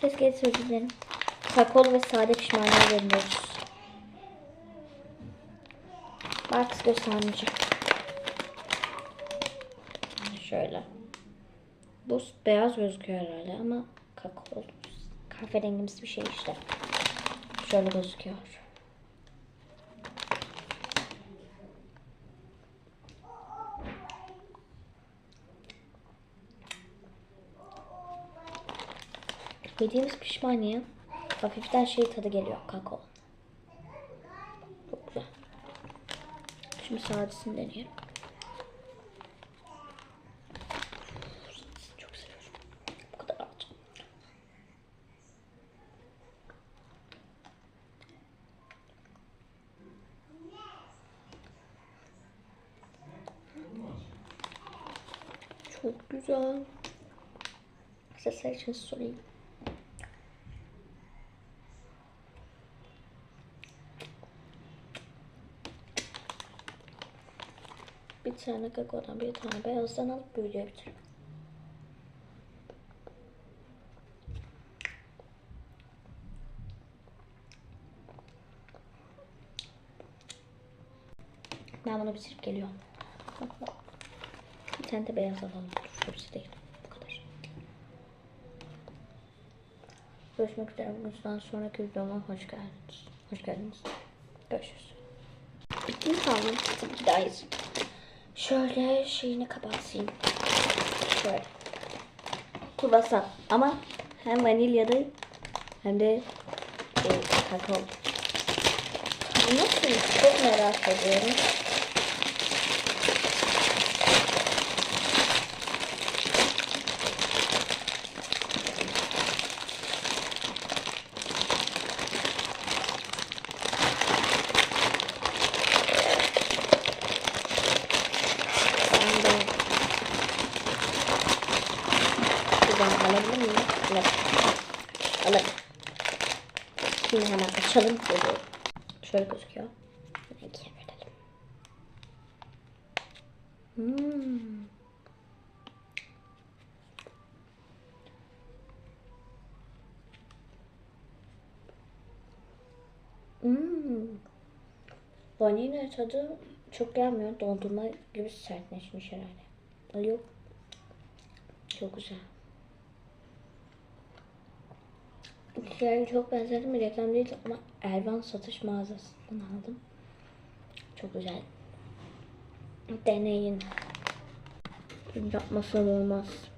Keşke dilerim. Kakaolu ve sade pişmaniye veriyoruz. Marks göstermeyeceğim. Şöyle. Bu beyaz gözüküyor herhalde ama kakaolu. Kahverengimsi bir şey işte. Şöyle gözüküyor. Yediğimiz pişmaniye hafiften şey tadı geliyor kakao. Çok güzel. Şimdi sadesini deneyelim. Çok seviyorum. Bu kadar alacağım. Çok güzel. Sesler için sorayım. Bir tane kakaodan bir tane beyazdan alıp böyle bitiririm. Ben bunu bitirip geliyorum. Bir tane de beyaz alalım. Hepsi değil. Bu kadar. Görüşmek üzere. Bundan sonraki videoma hoş geldiniz. Hoş geldiniz. Görüşürüz. Bitti mi kaldım? Hayır. Şöyle şeyini kapatayım. Şöyle. Kruvasan. Ama hem vanilyalı hem de e, kakao. Nasıl? Çok merak ediyorum. Ben de Buradan alabilir Alırım. Alırım. Şimdi hemen açalım. Böyle. Şöyle gözüküyor. İkiye verelim. Hmm. Hmm. Vanilya tadı çok gelmiyor. Dondurma gibi sertleşmiş herhalde. Yok. Çok güzel. Yani çok benzedim bir reklam değil ama Ervan satış mağazasından aldım. Çok güzel. Deneyin. Yapmasam olmaz.